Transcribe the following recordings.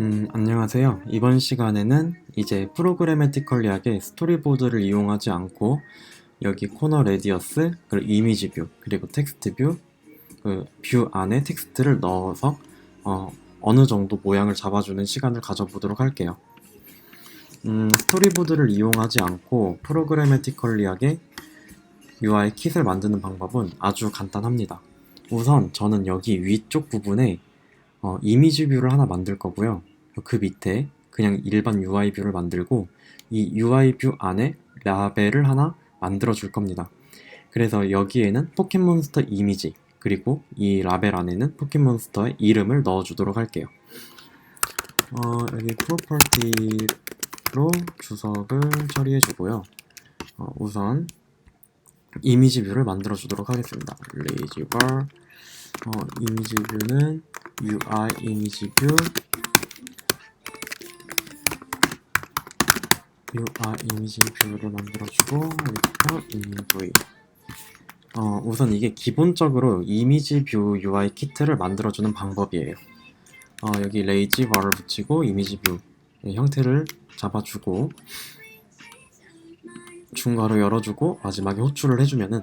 음, 안녕하세요. 이번 시간에는 이제 프로그래매티컬리하게 스토리보드를 이용하지 않고 여기 코너 레디어스, 그리고 이미지 뷰, 그리고 텍스트 뷰, 그 뷰 안에 텍스트를 넣어서 어, 어느 정도 모양을 잡아주는 시간을 가져보도록 할게요. 음, 스토리보드를 이용하지 않고 프로그래매티컬리하게 UI 킷을 만드는 방법은 아주 간단합니다. 우선 저는 여기 위쪽 부분에 어, 이미지 뷰를 하나 만들 거고요. 그 밑에 그냥 일반 UI 뷰를 만들고 이 UI 뷰 안에 라벨을 하나 만들어 줄 겁니다. 그래서 여기에는 포켓몬스터 이미지 그리고 이 라벨 안에는 포켓몬스터의 이름을 넣어 주도록 할게요. 어, 여기 프로퍼티로 주석을 처리해 주고요. 어, 우선 이미지 뷰를 만들어 주도록 하겠습니다. 레이지 bar 어, 이미지 뷰는 UI 이미지 뷰 UI 이미지 뷰를 만들어주고 여기서 인v 어, 우선 이게 기본적으로 이미지 뷰 UI 키트를 만들어주는 방법이에요. 어, 여기 레이지 바를 붙이고 이미지 뷰 형태를 잡아주고 중괄호 열어주고 마지막에 호출을 해주면은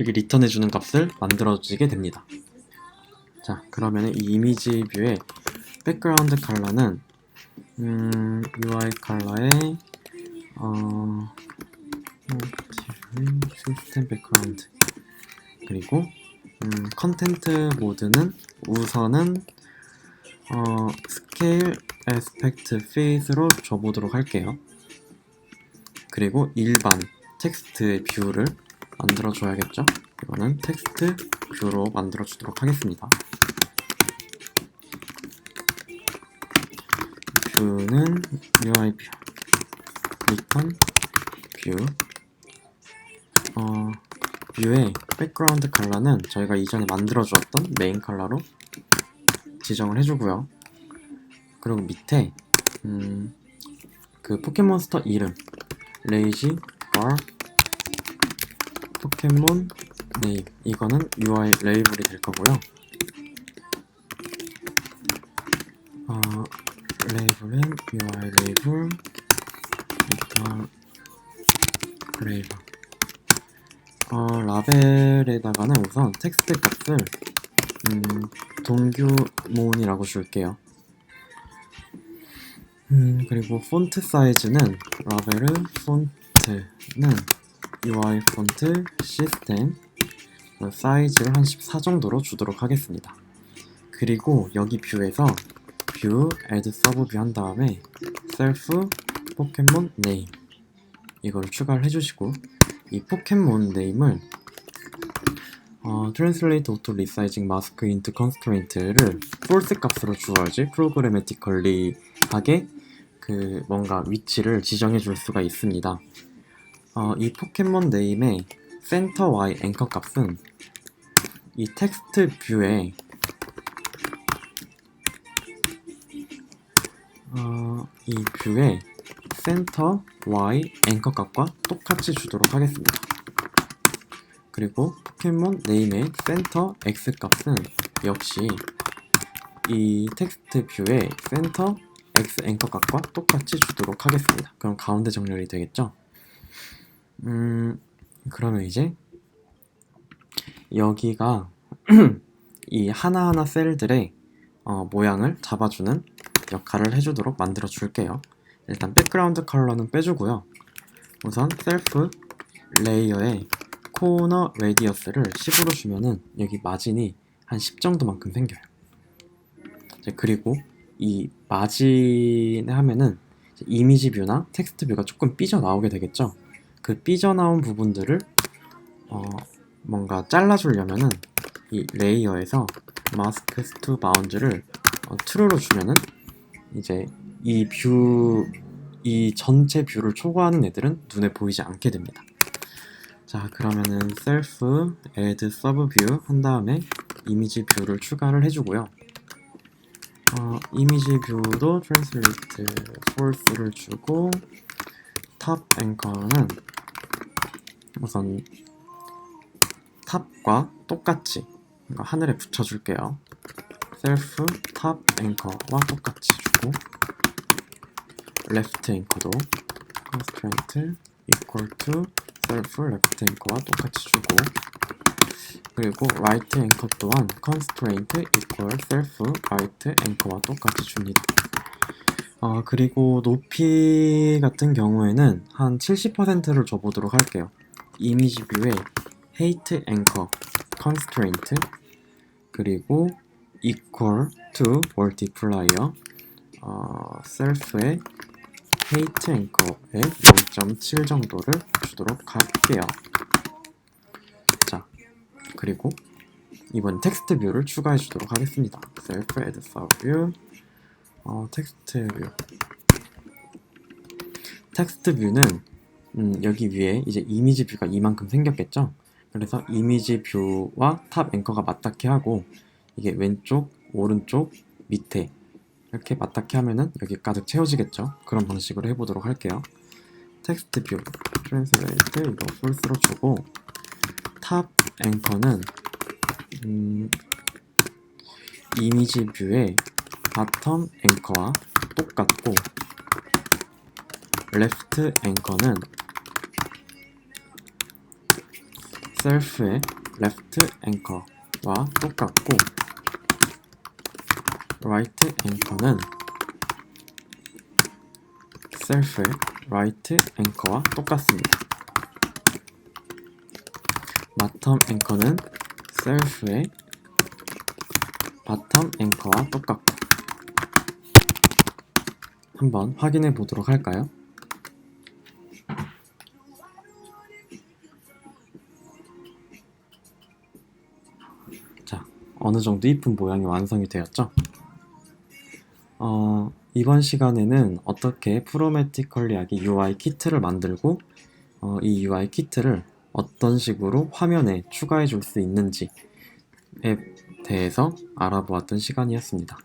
여기 리턴해주는 값을 만들어지게 됩니다. 자, 그러면 이 이미지 뷰의 백그라운드 컬러는 음, UI 컬러에 어, 시스템 백그라운드 그리고 음, 컨텐트 모드는 우선은 어, 스케일 에스펙트 페이스로 줘보도록 할게요. 그리고 일반 텍스트 뷰를 만들어 줘야겠죠? 이거는 텍스트 뷰로 만들어 주도록 하겠습니다. 뷰는 UI 뷰, 리턴 뷰. 어, 뷰의 백그라운드 컬러는 저희가 이전에 만들어 주었던 메인 컬러로 지정을 해주고요. 그리고 밑에 음, 그 포켓몬스터 이름 레이지 bar 포켓몬 네임 이거는 UI 레이블이 될 거고요. 어, 레이블은 UI 레이블 일단 레이블 어, 라벨에다가는 우선 텍스트 값을 음, 동규몬이라고 줄게요. 음, 그리고 폰트 사이즈는 라벨은 폰트는 UI 폰트 시스템 사이즈를 한 14 정도로 주도록 하겠습니다. 그리고 여기 뷰에서 뷰 add 서브 뷰 한 다음에 셀프 포켓몬 네임 이걸 추가를 해주시고 이 포켓몬 네임을 어, translate auto resizing mask into constraint를 false 값으로 주어야지 프로그래매티컬리 하게 그 뭔가 위치를 지정해 줄 수가 있습니다. 어, 이 포켓몬 네임의 센터 y 앵커 값은 이 텍스트 뷰에 어, 이 뷰에 센터 y 앵커 값과 똑같이 주도록 하겠습니다. 그리고 포켓몬 네임의 센터 x 값은 역시 이 텍스트 뷰의 센터 x 앵커 값과 똑같이 주도록 하겠습니다. 그럼 가운데 정렬이 되겠죠? 음, 그러면 이제 여기가 이 하나하나 셀들의 어, 모양을 잡아주는 역할을 해주도록 만들어 줄게요. 일단 백그라운드 컬러는 빼주고요. 우선 셀프 레이어에 코너 레디어스를 10으로 주면은 여기 마진이 한 10 정도만큼 생겨요. 그리고 이 마진에 하면은 이미지 뷰나 텍스트 뷰가 조금 삐져 나오게 되겠죠. 그 삐져나온 부분들을 어, 뭔가 잘라주려면은 이 레이어에서 마스크 스투 바운드를 어, true로 주면은 이제 이 뷰, 이 전체 뷰를 초과하는 애들은 눈에 보이지 않게 됩니다. 자, 그러면은 self add sub view 한 다음에 이미지 뷰를 추가를 해주고요. 어, 이미지 뷰도 translate false를 주고 top anchor는 우선 탑과 똑같이 하늘에 붙여줄게요. self top anchor와 똑같이 주고 left 앵커도 constraint equal to self left 앵커와 똑같이 주고 그리고 right 앵커 또한 constraint equal self right 앵커와 똑같이 줍니다. 어, 그리고 높이 같은 경우에는 한 70%를 줘보도록 할게요. 이미지 뷰에 hate anchor, constraint, 그리고 equal to multiplier, 어, self의 hate anchor에 0.7 정도를 주도록 할게요. 자, 그리고 이번 텍스트 뷰를 추가해 주도록 하겠습니다. self add sub 어, 텍스트 뷰. 텍스트 뷰는 음, 여기 위에 이제 이미지 뷰가 이만큼 생겼겠죠? 그래서 이미지 뷰와 탑 앵커가 맞닿게 하고 이게 왼쪽, 오른쪽, 밑에 이렇게 맞닿게 하면은 여기 가득 채워지겠죠? 그런 방식으로 해보도록 할게요. 텍스트 뷰, 트랜스레이트 이거 풀스로 주고 탑 앵커는 음, 이미지 뷰의 바텀 앵커와 똑같고 레프트 앵커는 셀프의 레프트 앵커와 똑같고 라이트 앵커는 셀프의 라이트 앵커와 똑같습니다. 바텀 앵커는 셀프의 바텀 앵커와 똑같고 한번 확인해 보도록 할까요? 자, 어느 정도 이쁜 모양이 완성이 되었죠? 어, 이번 시간에는 어떻게 프로메티컬리하게 UI 키트를 만들고 어, 이 UI 키트를 어떤 식으로 화면에 추가해 줄 수 있는지에 대해서 알아보았던 시간이었습니다.